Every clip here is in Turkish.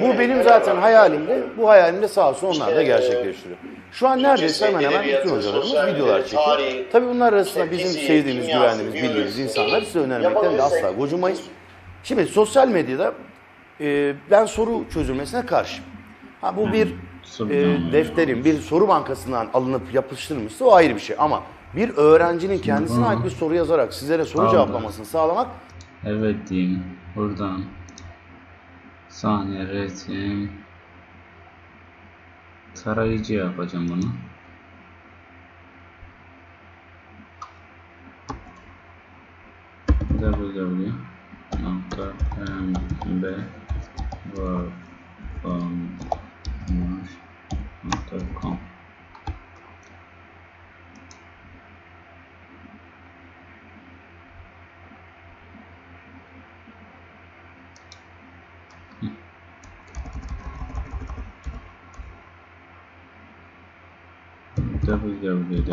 Bu benim zaten hayalimdi. Bu hayalimde sağ olsun onlar da gerçekleştiriyor. Şu an neredeyse hemen hemen bütün hocalarımız videolar çekiyor. Tabii bunlar arasında bizim sevdiğimiz, güvendiğimiz, bildiğimiz insanlar size önermekten de asla gocunmayız. Şimdi sosyal medyada e, ben soru çözülmesine karşı. Ha bu bir e, defterin, bir soru bankasından alınıp yapıştırılmışsa o ayrı bir şey. Ama bir öğrencinin kendisine ait bir soru yazarak sizlere soru cevaplamasını sağlamak Evet diyeyim. Buradan saniye resim tarayıcı yapacağım bunu. www.mb.com www.mb.com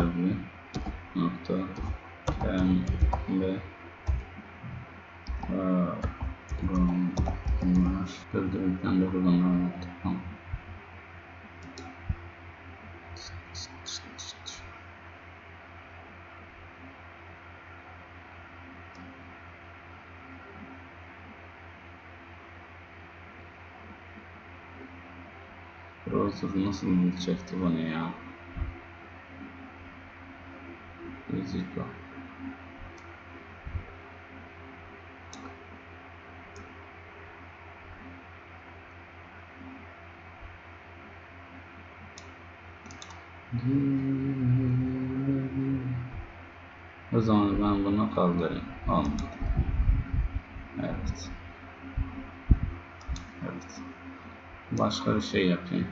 Browser nasıl çekti bana ya? Müzik var. O zaman ben bunu kaldırayım. Olmadı. Evet. Evet. Başka bir şey yapayım.